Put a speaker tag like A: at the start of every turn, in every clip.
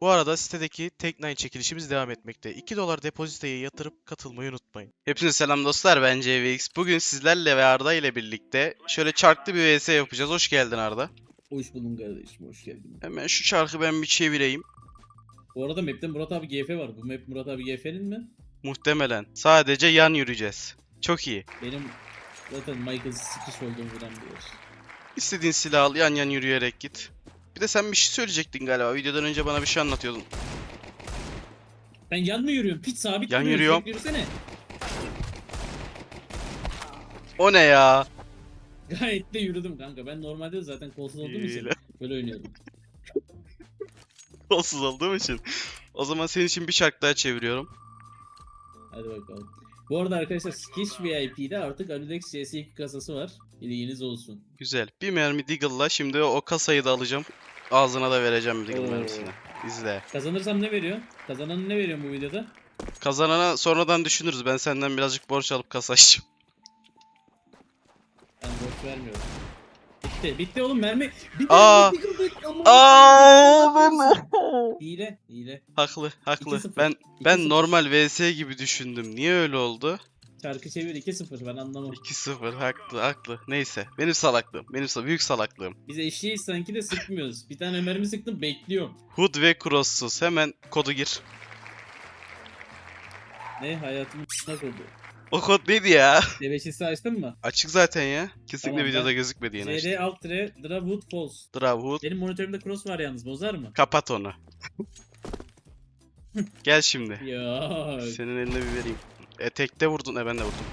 A: Bu arada sitedeki Tek9 çekilişimiz devam etmekte. 2 dolar depozitoya yatırıp katılmayı unutmayın. Hepinize selam dostlar ben CVX. Bugün sizlerle ve Arda ile birlikte şöyle çarklı bir vs yapacağız. Hoş geldin Arda.
B: Hoş buldum kardeşim, hoş geldin.
A: Hemen şu çarkı ben bir çevireyim.
B: Bu arada map'te Murat abi GF var. Bu map Murat abi GF'nin mi?
A: Muhtemelen. Sadece yan yürüyeceğiz. Çok iyi.
B: Benim zaten Michael sikiş olduğumu bilen biliyor.
A: İstediğin silahı al yan yan yürüyerek git. Bir de sen bir şey söyleyecektin galiba. Videodan önce bana bir şey anlatıyordun.
B: Ben yan mı yürüyorum? Piç sabit
A: Yan yürüyorum.
B: Yürüsene.
A: O ne ya?
B: Gayet de yürüdüm kanka. Ben normalde zaten kolsuz olduğum için böyle oynuyordum.
A: Kolsuz olduğum için. O zaman senin için bir çark daha çeviriyorum.
B: Hadi bakalım. Bu arada arkadaşlar Skish VIP'de artık Aludex CS2 kasası var. Bilginiz olsun.
A: Güzel. Bir mermi Deagle'la şimdi o kasayı da alacağım. Ağzına da vereceğim Deagle
B: Oo.
A: mermisini. İzle.
B: Kazanırsam ne veriyor? Kazananı ne veriyor bu videoda?
A: Kazanana sonradan düşünürüz. Ben senden birazcık borç alıp kasa açacağım.
B: Ben borç vermiyorum. Bitti. Bitti oğlum mermi. Bir
A: Aa!
B: Deagle bek- Aman
A: Aa,
B: Allah'ım. Hile. Hile.
A: Haklı, haklı.
B: 2-0.
A: Ben ben
B: 2-0.
A: normal VS gibi düşündüm. Niye öyle oldu?
B: Çarkı çevir 2-0 ben anlamam.
A: 2-0 haklı, haklı. Neyse. Benim salaklığım. Benim sa büyük salaklığım.
B: Biz eşeğiz sanki de sıkmıyoruz. Bir tane mermi sıktım bekliyorum.
A: Hood ve crosssuz. Hemen kodu gir.
B: Ne hayatım nasıl oldu?
A: O kod neydi ya?
B: Deveşisi açtın mı?
A: Açık zaten ya. Kesinlikle
B: Tamam,
A: videoda
B: ben-
A: gözükmedi yine işte.
B: CD alt tire Drawood Falls.
A: Draw Hood.
B: Benim monitörümde cross var yalnız bozar mı?
A: Kapat onu. Gel şimdi.
B: Ya.
A: Senin eline bir vereyim. E tekte vurdun. E ben de vurdum.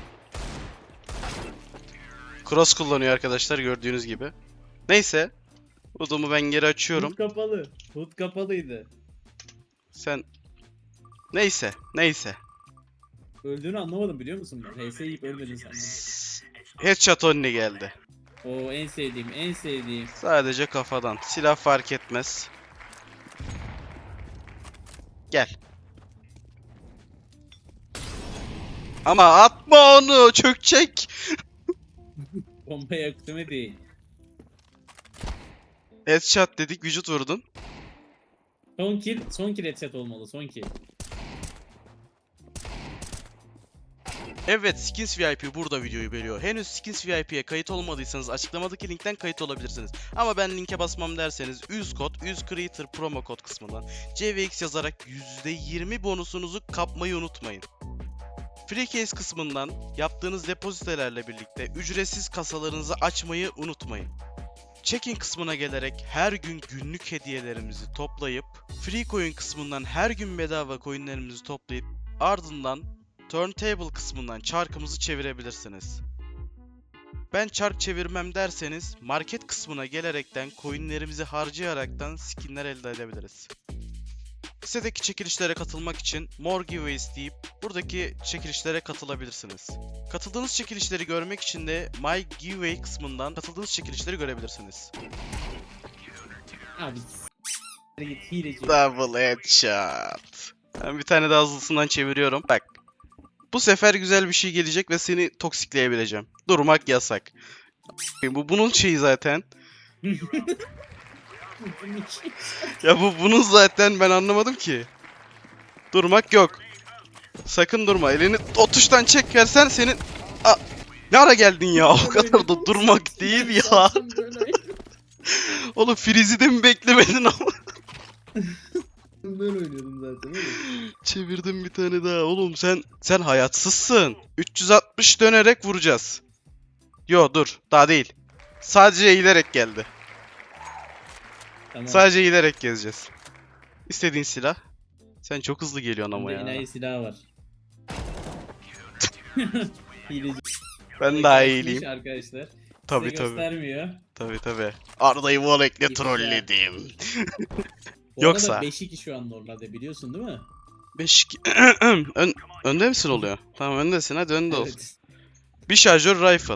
A: Cross kullanıyor arkadaşlar gördüğünüz gibi. Neyse. Hood'umu ben geri açıyorum.
B: Hood kapalı. Hood kapalıydı.
A: Sen... Neyse. Neyse.
B: Öldüğünü anlamadım biliyor musun? HS yiyip ölmedin sen.
A: Headshot önüne geldi.
B: O en sevdiğim, en sevdiğim.
A: Sadece kafadan. Silah fark etmez. Gel. Ama atma onu çökecek.
B: Bomba yaktığımı değil.
A: Headshot dedik vücut vurdun.
B: Son kill, son kill headset olmalı, son kill.
A: Evet Skins VIP burada videoyu veriyor. Henüz Skins VIP'ye kayıt olmadıysanız açıklamadaki linkten kayıt olabilirsiniz. Ama ben linke basmam derseniz üz kod, üz creator promo kod kısmından CVX yazarak %20 bonusunuzu kapmayı unutmayın. Free case kısmından yaptığınız depozitelerle birlikte ücretsiz kasalarınızı açmayı unutmayın. Check-in kısmına gelerek her gün günlük hediyelerimizi toplayıp Free Coin kısmından her gün bedava coinlerimizi toplayıp ardından Turntable kısmından çarkımızı çevirebilirsiniz. Ben çark çevirmem derseniz market kısmına gelerekten coinlerimizi harcayaraktan skinler elde edebiliriz. Sitedeki çekilişlere katılmak için More Giveaways deyip buradaki çekilişlere katılabilirsiniz. Katıldığınız çekilişleri görmek için de My Giveaway kısmından katıldığınız çekilişleri görebilirsiniz.
B: Abi s- git hileci.
A: Double headshot. Ben bir tane daha hızlısından çeviriyorum. Bak. Bu sefer güzel bir şey gelecek ve seni toksikleyebileceğim. Durmak yasak. Bu bunun şeyi zaten. Ya bu bunun zaten ben anlamadım ki. Durmak yok. Sakın durma. Elini o tuştan çek versen senin... Aa, ne ara geldin ya? O kadar da durmak değil ya. Oğlum Freeze'i de mi beklemedin ama?
B: Böyle oynuyordum zaten oğlum.
A: Çevirdim bir tane daha. Oğlum sen sen hayatsızsın. 360 dönerek vuracağız. Yo dur. Daha değil. Sadece eğilerek geldi.
B: Tamam.
A: Sadece eğilerek gezeceğiz. İstediğin silah. Sen çok hızlı geliyorsun ama ya.
B: enayi silahı var. hileci.
A: Ben daha iyileyim.
B: Arkadaşlar.
A: Tabi tabi.
B: göstermiyor.
A: Tabi tabi. Arda'yı Volek'le
B: Güzel.
A: trolledim.
B: Bu
A: Yoksa-
B: arada 5-2 şu an normalde biliyorsun değil mi?
A: 5 Ön, önde misin oluyor? Tamam öndesin hadi önde ol.
B: Evet.
A: Bir şarjör rifle.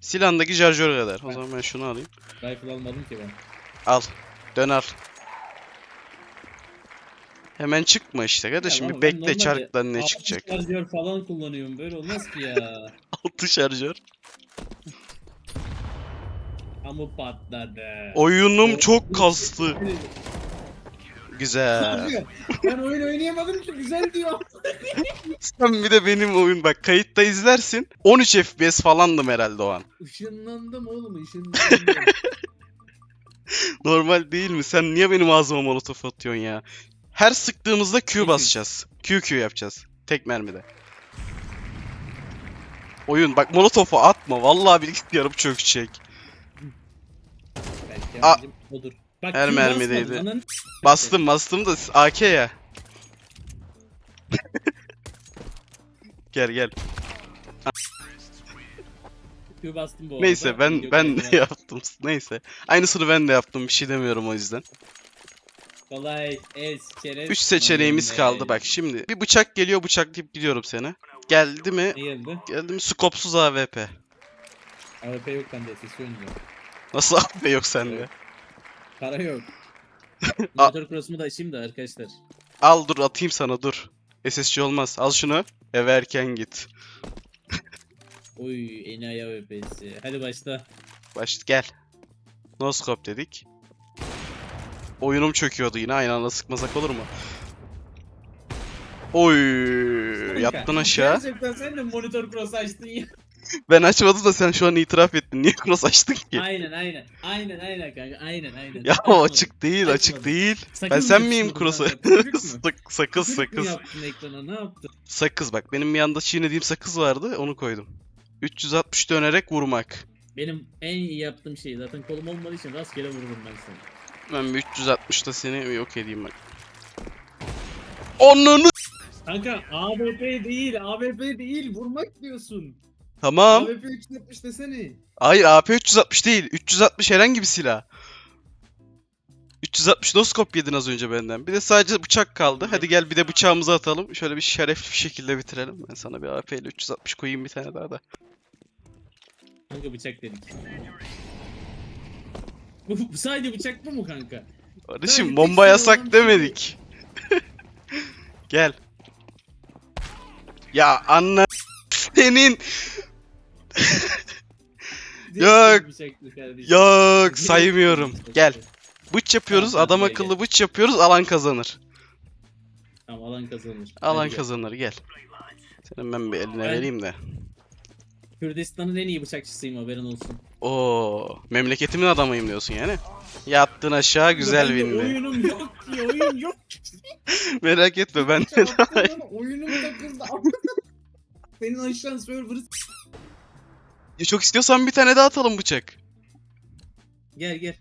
A: Silahındaki şarjör kadar. O zaman ben şunu alayım.
B: Rifle almadım ki ben.
A: Al. Dön al. Hemen çıkma işte kardeşim.
B: Ya
A: Bir bekle çarktan ne
B: altı
A: çıkacak.
B: Şarjör falan kullanıyorum. Böyle olmaz ki ya.
A: Altı şarjör.
B: Ama patladı.
A: Oyunum çok kastı. güzel.
B: Ben oyun oynayamadım ki güzel diyor.
A: Sen bir de benim oyun bak kayıtta izlersin. 13 FPS falandım herhalde o an.
B: Işınlandım oğlum ışınlandım.
A: Normal değil mi? Sen niye benim ağzıma molotof atıyorsun ya? Her sıktığımızda Q basacağız. Q Q yapacağız. Tek mermide. Oyun bak molotofu atma. Vallahi bilgisayarım çökecek.
B: Belki
A: Aa.
B: amacım odur. Bak,
A: Her
B: Q
A: mermideydi.
B: basmadım, ananı-
A: Bastım bastım da AK ya. gel gel.
B: Q bastım bu arada.
A: Neyse ben
B: Video
A: ben de yaptım. Neyse. Aynısını ben de yaptım. Bir şey demiyorum o yüzden.
B: Kolay, es, çerez.
A: 3 seçeneğimiz kaldı bak şimdi. Bir bıçak geliyor bıçaklayıp gidiyorum seni. Geldi mi?
B: Ne geldi?
A: Geldi mi? Skopsuz AWP.
B: AWP yok bende SS.
A: Nasıl AWP yok sende?
B: Para yok. Motor cross'umu da açayım da arkadaşlar.
A: Al dur atayım sana dur. SSC olmaz. Al şunu. Eve erken git.
B: Oy enayi AWP'si. Hadi başla.
A: Baş gel. No scope dedik. Oyunum çöküyordu yine. Aynı anda sıkmasak olur mu? Oy yattın aşağı.
B: Gerçekten sen de monitor cross açtın ya.
A: Ben açmadım da sen şu an itiraf ettin. Niye cross açtın ki?
B: aynen aynen. Aynen aynen kanka. Aynen aynen.
A: Ya o açık değil, açık
B: Açmadım.
A: değil.
B: Sakız
A: Ben sen miyim cross'a? Sak- sakız sakız.
B: yaptın ekrana ne yaptın?
A: Sakız bak benim yanda çiğnediğim sakız vardı onu koydum. 360 dönerek vurmak.
B: Benim en iyi yaptığım şey zaten kolum olmadığı için rastgele vururum ben sana.
A: Ben bir 360'da seni yok edeyim bak. Onunu
B: Kanka AWP değil, AWP değil, vurmak diyorsun.
A: Tamam.
B: AWP 370 desene.
A: Hayır AP 360 değil. 360 herhangi bir silah. 360 noskop yedin az önce benden. Bir de sadece bıçak kaldı. Hadi gel bir de bıçağımızı atalım. Şöyle bir şerefli bir şekilde bitirelim. Ben sana bir AP ile 360 koyayım bir tane daha da.
B: Kanka bıçak dedik. Bu, bu sadece bıçak bu mu kanka?
A: Kardeşim bomba yasak
B: şey
A: demedik. gel. Ya anla senin Yok.
B: Bıçaklı kardeşim.
A: yok saymıyorum. Gel. Bıç yapıyoruz.
B: Tamam,
A: Adam
B: gel,
A: akıllı bıç yapıyoruz. Alan kazanır.
B: Tamam alan kazanır.
A: Alan
B: Hadi gel.
A: kazanır gel. Senin ben bir eline
B: Ben-
A: vereyim de.
B: Kürdistan'ın en iyi bıçakçısıyım haberin olsun.
A: Oo, memleketimin adamıyım diyorsun yani. Yattın aşağı güzel
B: Ben de
A: bindi.
B: Oyunum yok ki oyun yok.
A: Merak etme ben de
B: Çarptın lan, oyunum takıldı. Senin aşağı server'ı
A: Ya Çok istiyorsan bir tane daha atalım bıçak.
B: Gel gel.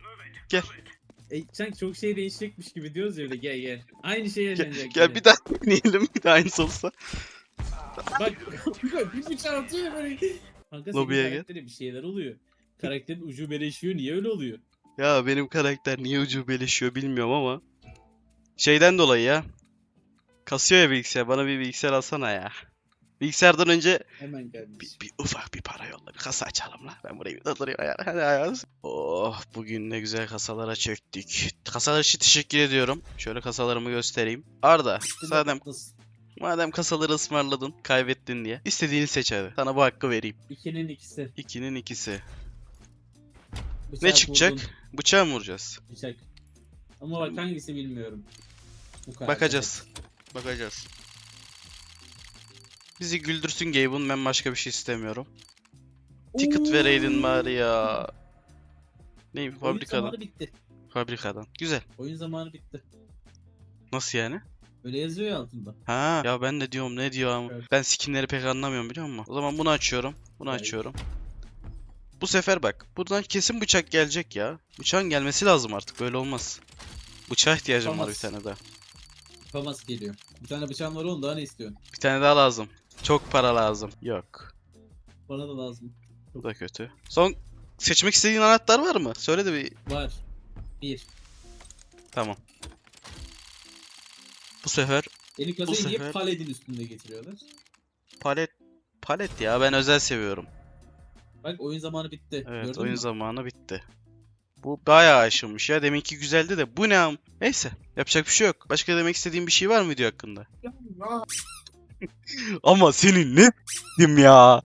A: Gel.
B: E, sanki çok şey değişecekmiş gibi diyoruz ya öyle gel gel. Aynı şey
A: Gel,
B: eğlenecek.
A: gel bir daha deneyelim bir daha aynısı olsa.
B: Bak bir bıçağı atıyor böyle. Kanka
A: Lobiye
B: senin
A: gel.
B: karaktere bir şeyler oluyor. Karakterin ucu beleşiyor niye öyle oluyor?
A: Ya benim karakter niye ucubeleşiyor bilmiyorum ama. Şeyden dolayı ya. Kasıyor ya bilgisayar. Bana bir bilgisayar alsana ya. Bilgisayardan önce
B: Hemen
A: bir, bir ufak bir para yolla. Bir kasa açalım lan. Ben burayı bir durdurayım ya. Hadi ayağız. Oh bugün ne güzel kasalara çöktük. Kasalar için teşekkür ediyorum. Şöyle kasalarımı göstereyim. Arda madem,
B: Nasıl?
A: Madem kasaları ısmarladın kaybettin diye. istediğini seç hadi. Sana bu hakkı vereyim.
B: İkinin ikisi.
A: İkinin ikisi.
B: Bıçak
A: Ne çıkacak?
B: vurdun,
A: Bıçağı mı vuracağız?
B: Bıçak. Ama bak hangisi bilmiyorum. Bu kadar.
A: Bakacağız. Bakacağız. Bizi güldürsün Gabe'ın ben başka bir şey istemiyorum. Ticket
B: Oo.
A: vereydin bari ya. Ne
B: Oyun
A: fabrikadan?
B: zamanı bitti.
A: Fabrikadan. Güzel.
B: Oyun zamanı bitti.
A: Nasıl yani?
B: Öyle yazıyor ya altında.
A: Ha ya ben de diyorum ne diyor ama.
B: Evet.
A: Ben skinleri pek anlamıyorum biliyor musun? O zaman bunu açıyorum. Bunu
B: Hayır.
A: açıyorum. Bu sefer bak. Buradan kesin bıçak gelecek ya. Bıçağın gelmesi lazım artık. Böyle olmaz. Bıçağa ihtiyacım var bir tane daha.
B: Famas geliyor. Bir tane bıçağım var oğlum daha ne istiyorsun?
A: Bir tane daha lazım. Çok para lazım. Yok.
B: Bana da lazım.
A: Bu da kötü. Son seçmek istediğin anahtar var mı? Söyle de bir.
B: Var. Bir.
A: Tamam. Bu sefer
B: Eli kasayı niye
A: sefer-
B: paletin üstünde getiriyorlar?
A: palet palet ya ben özel seviyorum.
B: Bak oyun zamanı bitti.
A: Evet
B: Gördün
A: oyun
B: mü?
A: zamanı bitti. Bu bayağı aşılmış ya. Deminki güzeldi de bu ne am? Neyse yapacak bir şey yok. Başka demek istediğin bir şey var mı video hakkında? Ama senin ne ya?